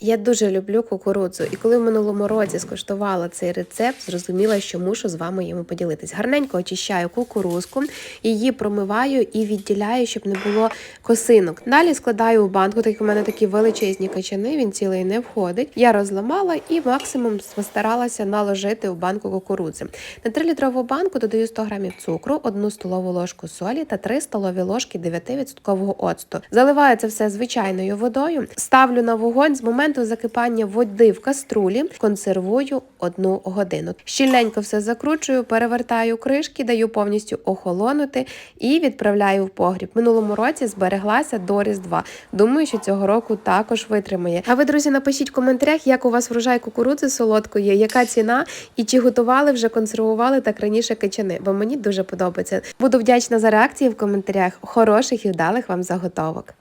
Я дуже люблю кукурудзу, і коли в минулому році скуштувала цей рецепт, зрозуміла, що мушу з вами йому поділитись. Гарненько очищаю кукурузку, її промиваю і відділяю, щоб не було косинок. Далі складаю у банку, так у мене такі величезні качани, він цілий не входить. Я розламала і максимум постаралася наложити у банку кукурудзи. На 3-літрову банку додаю 100 грамів цукру, 1 столову ложку солі та 3 столові ложки 9% оцту. Заливаю це все звичайною водою, ставлю на вогонь з моменту закипання води в каструлі, консервую одну годину. Щільненько все закручую, перевертаю кришки, даю повністю охолонути і відправляю в погріб. Минулому році збереглася до Різдва. Думаю, що цього року також витримає. А ви, друзі, напишіть в коментарях, як у вас врожай кукурудзи солодкої, яка ціна, і чи готували вже консервували так раніше качани, бо мені дуже подобається. Буду вдячна за реакції в коментарях. Хороших і вдалих вам заготовок.